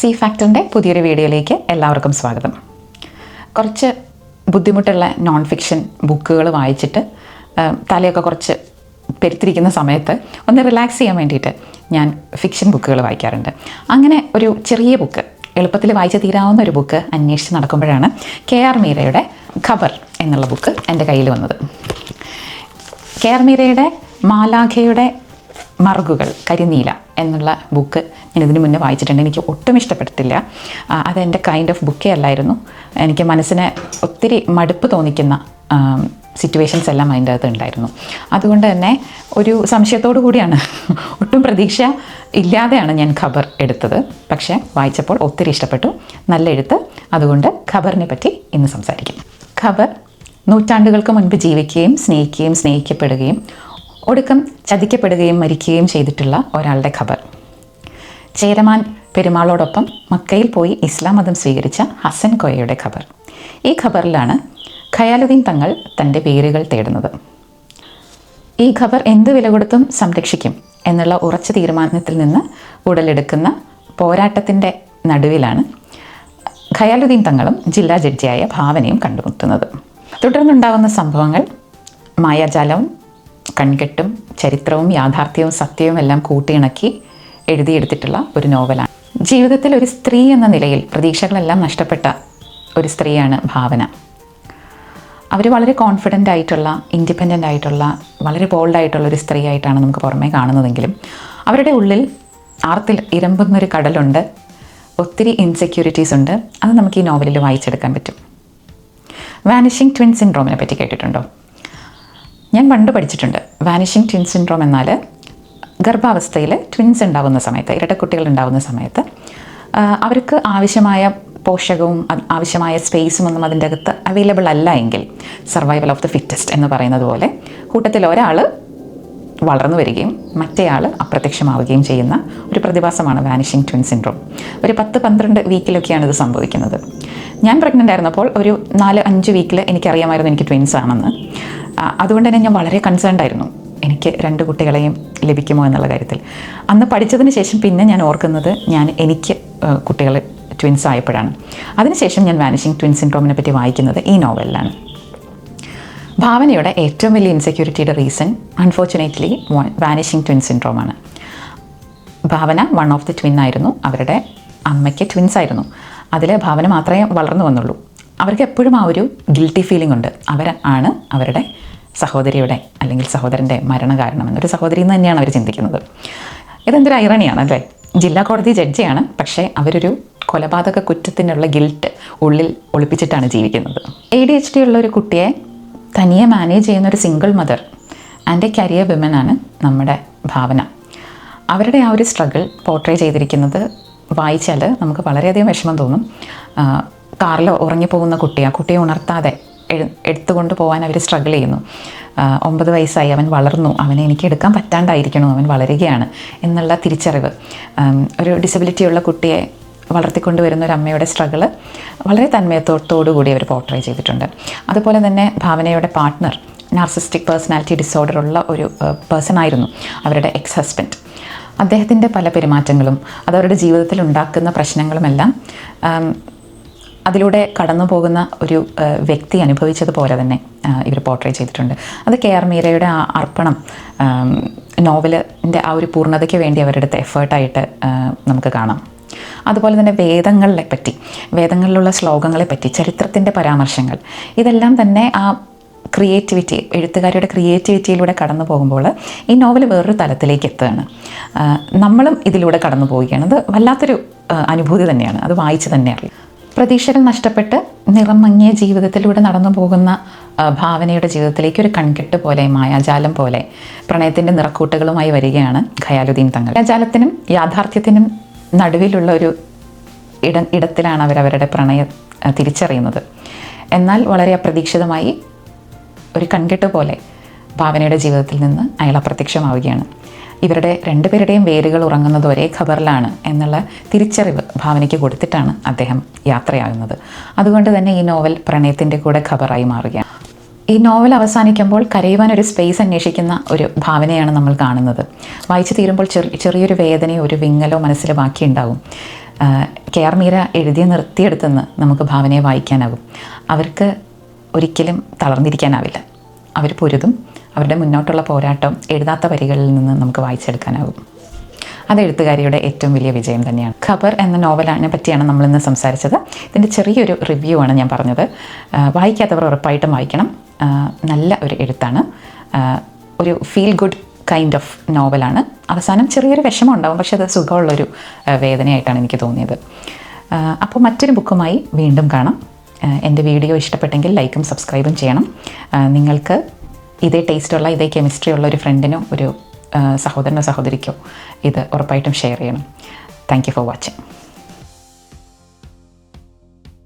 C ഫാക്ടറിന്റെ പുതിയൊരു വീഡിയോയിലേക്ക് എല്ലാവർക്കും സ്വാഗതം. കുറച്ച് ബുദ്ധിമുട്ടുള്ള നോൺ ഫിക്ഷൻ ബുക്കുകൾ വായിച്ചിട്ട് തലയൊക്കെ കുറച്ച് പെരുത്തിരിക്കുന്ന സമയത്ത് ഒന്ന് റിലാക്സ് ചെയ്യാൻ വേണ്ടിയിട്ട് ഞാൻ ഫിക്ഷൻ ബുക്കുകൾ വായിക്കാറുണ്ട്. അങ്ങനെ ഒരു ചെറിയ ബുക്ക് എളുപ്പത്തിൽ വായിച്ച് തീരാവുന്ന ഒരു ബുക്ക് അന്വേഷിച്ച് നടക്കുമ്പോഴാണ് കെ ആർ മീരയുടെ ഖബർ എന്നുള്ള ബുക്ക് എന്റെ കയ്യിൽ വന്നത്. കെ ആർ മീരയുടെ മാലാഖയുടെ മറുകുകൾ കരിനീല. എന്നുള്ള ബുക്ക് ഞാൻ ഇതിനു മുന്നേ വായിച്ചിട്ടുണ്ട്. എനിക്ക് ഒട്ടും ഇഷ്ടപ്പെട്ടില്ല അതെന്റെ കൈൻഡ് ഓഫ് ബുക്കേ അല്ലായിരുന്നു. എനിക്ക് മനസ്സിനെ ഒത്തിരി മടുപ്പ് തോന്നിക്കുന്ന സിറ്റുവേഷൻസ് എല്ലാം അതിന്റെ അകത്ത് ഉണ്ടായിരുന്നു. അതുകൊണ്ട് തന്നെ ഒരു സംശയത്തോടു കൂടിയാണ്. ഒട്ടും പ്രതീക്ഷ ഇല്ലാതെയാണ് ഞാൻ ഖബർ എടുത്തത്. പക്ഷേ വായിച്ചപ്പോൾ ഒത്തിരി ഇഷ്ടപ്പെട്ടു. നല്ല എഴുത്ത്. അതുകൊണ്ട് ഖബറിനെ പറ്റി ഇന്ന് സംസാരിക്കും. ഖബർ നൂറ്റാണ്ടുകൾക്ക് മുൻപ് ജീവിക്കുകയും സ്നേഹിക്കുകയും സ്നേഹിക്കപ്പെടുകയും ഒടുക്കം ചതിക്കപ്പെടുകയും മരിക്കുകയും ചെയ്തിട്ടുള്ള ഒരാളുടെ ഖബർ. ചേരമാൻ പെരുമാളോടൊപ്പം മക്കയിൽ പോയി ഇസ്ലാം മതം സ്വീകരിച്ച ഹസൻ കോയയുടെ ഖബർ. ഈ ഖബറിലാണ് ഖയാലുദ്ദീൻ തങ്ങൾ തന്റെ പേരുകൾ തേടുന്നത്. ഈ ഖബർ എന്ത് വില കൊടുത്തും സംരക്ഷിക്കും എന്നുള്ള ഉറച്ച തീരുമാനത്തിൽ നിന്ന് ഉടലെടുക്കുന്ന പോരാട്ടത്തിന്റെ നടുവിലാണ് ഖയാലുദ്ദീൻ തങ്ങളും ജില്ലാ ജഡ്ജിയായ ഭാവനയും കണ്ടുമുട്ടുന്നത്. തുടർന്നുണ്ടാകുന്ന സംഭവങ്ങൾ മായാജാലവും കൺകെട്ടും ചരിത്രവും യാഥാർത്ഥ്യവും സത്യവും എല്ലാം കൂട്ടിയിണക്കി എഴുതിയെടുത്തിട്ടുള്ള ഒരു നോവലാണ്. ജീവിതത്തിൽ ഒരു സ്ത്രീ എന്ന നിലയിൽ പ്രതീക്ഷകളെല്ലാം നഷ്ടപ്പെട്ട ഒരു സ്ത്രീയാണ് ഭാവന. അവർ വളരെ കോൺഫിഡന്റ് ആയിട്ടുള്ള ഇൻഡിപെൻഡന്റ് ആയിട്ടുള്ള വളരെ ബോൾഡ് ആയിട്ടുള്ള ഒരു സ്ത്രീ ആയിട്ടാണ് നമുക്ക് പുറമേ കാണുന്നതെങ്കിലും അവരുടെ ഉള്ളിൽ ആർത്തിൽ ഇരമ്പുന്നൊരു കടലുണ്ട് ഒത്തിരി ഇൻസെക്യൂരിറ്റീസ് ഉണ്ട്. അത് നമുക്ക് ഈ നോവലിൽ വായിച്ചെടുക്കാൻ പറ്റും. വാനിഷിംഗ് ട്വിൻ സിൻഡ്രോമിനെ പറ്റി കേട്ടിട്ടുണ്ടോ? ഞാൻ പണ്ട് പഠിച്ചിട്ടുണ്ട്. വാനിഷിംഗ് ട്വിൻ സിൻഡ്രോം എന്നാൽ ഗർഭാവസ്ഥയിൽ ട്വിൻസ് ഉണ്ടാകുന്ന സമയത്ത് ഇരട്ടക്കുട്ടികൾ ഉണ്ടാകുന്ന സമയത്ത് അവർക്ക് ആവശ്യമായ പോഷകവും ആവശ്യമായ സ്പേസും ഒന്നും അതിന്റെ അകത്ത് അവൈലബിൾ അല്ല എങ്കിൽ സർവൈവൽ ഓഫ് ദി ഫിറ്റസ്റ്റ് എന്ന് പറയുന്നത് പോലെ കൂട്ടത്തിൽ ഒരാൾ വളർന്നു വരികയും മറ്റേയാൾ അപ്രത്യക്ഷമാവുകയും ചെയ്യുന്ന ഒരു പ്രതിഭാസമാണ് വാനിഷിംഗ് ട്വിൻ സിൻഡ്രോം ഒരു പത്ത് പന്ത്രണ്ട് വീക്കിലൊക്കെയാണ് ഇത് സംഭവിക്കുന്നത്. ഞാൻ പ്രഗ്നന്റ് ആയിരുന്നപ്പോൾ ഒരു നാല് അഞ്ച് വീക്കിൽ എനിക്കറിയാമായിരുന്നു എനിക്ക് ട്വിൻസ് ആണെന്ന്. അതുകൊണ്ട് തന്നെ ഞാൻ വളരെ കൺസേൺഡ് ആയിരുന്നു. എനിക്ക് രണ്ട് കുട്ടികളെയും ലഭിക്കുമോ എന്നുള്ള കാര്യത്തിൽ. അന്ന് പഠിച്ചതിന് ശേഷം പിന്നെ ഞാൻ ഓർക്കുന്നത് ഞാൻ എനിക്ക് കുട്ടികൾ ട്വിൻസ് ആയപ്പോഴാണ്. അതിനുശേഷം ഞാൻ വാനിഷിംഗ് ട്വിൻ സിൻഡ്രോമിനെ പറ്റി വായിക്കുന്നത് ഈ നോവലിലാണ്. ഭാവനയുടെ ഏറ്റവും വലിയ ഇൻസെക്യൂരിറ്റിയുടെ reason unfortunately vanishing twin സിൻഡ്രോമാണ് Bhavana one of the twin ആയിരുന്നു. അവരുടെ അമ്മയ്ക്ക് ട്വിൻസ് ആയിരുന്നു. അതിൽ ഭാവന മാത്രമേ വളർന്നു വന്നുള്ളൂ. അവർക്ക് എപ്പോഴും ആ ഒരു ഗിൽറ്റി ഫീലിംഗ് ഉണ്ട്. അവർ ആണ് അവരുടെ സഹോദരിയുടെ അല്ലെങ്കിൽ സഹോദരന്റെ മരണ കാരണമെന്ന് ഒരു സഹോദരി എന്ന് തന്നെയാണ് അവർ ചിന്തിക്കുന്നത്. ഇതെന്തൊരു ഐറണിയാണ് അല്ലേ? ജില്ലാ കോടതി ജഡ്ജിയാണ് പക്ഷേ അവരൊരു കൊലപാതക കുറ്റത്തിനുള്ള ഗിൽറ്റ് ഉള്ളിൽ ഒളിപ്പിച്ചിട്ടാണ് ജീവിക്കുന്നത്. എ ഡി എച്ച് ഡി ഉള്ള ഒരു കുട്ടിയെ തനിയെ മാനേജ് ചെയ്യുന്ന ഒരു single mother and a career women ആണ് നമ്മുടെ ഭാവന. അവരുടെ ആ ഒരു സ്ട്രഗിൾ പോർട്രേ ചെയ്തിരിക്കുന്നത് വായിച്ചാൽ നമുക്ക് വളരെയധികം വിഷമം തോന്നും. കാറിൽ ഉറങ്ങിപ്പോകുന്ന കുട്ടി ആ കുട്ടിയെ ഉണർത്താതെ എടുത്തുകൊണ്ട് പോകാൻ അവർ സ്ട്രഗിൾ ചെയ്യുന്നു. ഒമ്പത് വയസ്സായി അവൻ വളർന്നു. അവനെ എനിക്ക് എടുക്കാൻ പറ്റാണ്ടായിരിക്കണോ. അവൻ വളരുകയാണ് എന്നുള്ള തിരിച്ചറിവ്. ഒരു ഡിസബിലിറ്റി ഉള്ള കുട്ടിയെ വളർത്തിക്കൊണ്ട് വരുന്ന ഒരു അമ്മയുടെ സ്ട്രഗിൾ വളരെ തന്മയത്തോടു കൂടി അവർ പോർട്രേ ചെയ്തിട്ടുണ്ട്. അതുപോലെ തന്നെ ഭാവനയുടെ പാർട്ട്ണർ നാർസിസ്റ്റിക് പേഴ്സണാലിറ്റി ഡിസോർഡർ ഉള്ള ഒരു പേഴ്സൺ ആയിരുന്നു അവരുടെ എക്സ് ഹസ്ബൻഡ് അദ്ദേഹത്തിന്റെ പല പെരുമാറ്റങ്ങളും അത് അവരുടെ ജീവിതത്തിൽ ഉണ്ടാക്കുന്ന പ്രശ്നങ്ങളുമെല്ലാം അതിലൂടെ കടന്നു പോകുന്ന ഒരു വ്യക്തി അനുഭവിച്ചതുപോലെ തന്നെ ഇവർ പോർട്രേ ചെയ്തിട്ടുണ്ട്. അത് കെ ആർ മീരയുടെ ആ അർപ്പണം നോവലിന്റെ ആ ഒരു പൂർണതയ്ക്ക് വേണ്ടി അവരെടുത്ത എഫേർട്ടായിട്ട് നമുക്ക് കാണാം. അതുപോലെ തന്നെ വേദങ്ങളെ പറ്റി വേദങ്ങളിലുള്ള ശ്ലോകങ്ങളെ പറ്റി ചരിത്രത്തിന്റെ പരാമർശങ്ങൾ ഇതെല്ലാം തന്നെ ആ ക്രിയേറ്റിവിറ്റി എഴുത്തുകാരുടെ ക്രിയേറ്റിവിറ്റിയിലൂടെ കടന്നു പോകുമ്പോൾ ഈ നോവൽ വേറൊരു തലത്തിലേക്ക് എത്തുകയാണ്. നമ്മളും ഇതിലൂടെ കടന്നു പോവുകയാണ് അത് വല്ലാത്തൊരു അനുഭൂതി തന്നെയാണ്. അത് വായിച്ച് തന്നെ അറിയാം. പ്രതീക്ഷകൾ നഷ്ടപ്പെട്ട് നിറം മങ്ങിയ ജീവിതത്തിലൂടെ നടന്നു പോകുന്ന ഭാവനയുടെ ജീവിതത്തിലേക്ക് ഒരു കൺകെട്ട് പോലെ മായാജാലം പോലെ പ്രണയത്തിന്റെ നിറക്കൂട്ടുകളുമായി വരികയാണ് ഖയാലുദ്ദീൻ തങ്ങൾ. മായാജാലത്തിനും യാഥാർത്ഥ്യത്തിനും നടുവിലുള്ള ഒരു ഇട ഇടത്തിലാണ് അവരവരുടെ പ്രണയം തിരിച്ചറിയുന്നത്. എന്നാൽ വളരെ അപ്രതീക്ഷിതമായി ഒരു കൺകെട്ട് പോലെ ഭാവനയുടെ ജീവിതത്തിൽ നിന്ന് അയാൾ അപ്രത്യക്ഷമാവുകയാണ്. ഇവരുടെ രണ്ടുപേരുടെയും വേരുകൾ ഉറങ്ങുന്നത് ഒരേ ഖബറിലാണ് എന്നുള്ള തിരിച്ചറിവ് ഭാവനയ്ക്ക് കൊടുത്തിട്ടാണ് അദ്ദേഹം യാത്രയാകുന്നത്. അതുകൊണ്ട് തന്നെ ഈ നോവൽ പ്രണയത്തിന്റെ കൂടെ ഖബറായി മാറുകയാണ്. ഈ നോവൽ അവസാനിക്കുമ്പോൾ കരയുവാൻ ഒരു സ്പേസ് അന്വേഷിക്കുന്ന ഒരു ഭാവനയാണ് നമ്മൾ കാണുന്നത്. വായിച്ചു തീരുമ്പോൾ ചെറിയ ചെറിയൊരു വേദനയോ ഒരു വിങ്ങലോ മനസ്സിൽ ബാക്കിയുണ്ടാവും കെ ആർ മീര എഴുതിയ നിർത്തിയെടുത്തെന്ന് നമുക്ക് ഭാവനയെ വായിക്കാനാകും. അവർക്ക് ഒരിക്കലും തളർന്നിരിക്കാനാവില്ല. അവർ പൊരുതും അവരുടെ മുന്നോട്ടുള്ള പോരാട്ടം എഴുതാത്ത വരികളിൽ നിന്ന് നമുക്ക് വായിച്ചെടുക്കാനാകും. അത് എഴുത്തുകാരിയുടെ ഏറ്റവും വലിയ വിജയം തന്നെയാണ്. ഖബർ എന്ന നോവലിനെ പറ്റിയാണ് നമ്മളിന്ന് സംസാരിച്ചത്. ഇതിന്റെ ചെറിയൊരു റിവ്യൂ ആണ് ഞാൻ പറഞ്ഞത്. വായിക്കാത്തവർ ഉറപ്പായിട്ടും വായിക്കണം. നല്ല ഒരു എഴുത്താണ്. ഒരു ഫീൽ ഗുഡ് കൈൻഡ് ഓഫ് നോവലാണ്. അവസാനം ചെറിയൊരു വിഷമം ഉണ്ടാവും പക്ഷെ അത് സുഖമുള്ളൊരു വേദനയായിട്ടാണ് എനിക്ക് തോന്നിയത്. അപ്പോൾ മറ്റൊരു ബുക്കുമായി വീണ്ടും കാണാം. എന്റെ വീഡിയോ ഇഷ്ടപ്പെട്ടെങ്കിൽ ലൈക്കും സബ്സ്ക്രൈബും ചെയ്യണം. നിങ്ങൾക്ക് ഇതേ ടേസ്റ്റുള്ള ഇതേ കെമിസ്ട്രി ഉള്ള ഒരു ഫ്രണ്ടിനോ ഒരു സഹോദരനോ സഹോദരിക്കോ ഇത് ഉറപ്പായിട്ടും ഷെയർ ചെയ്യണം. Thank you for watching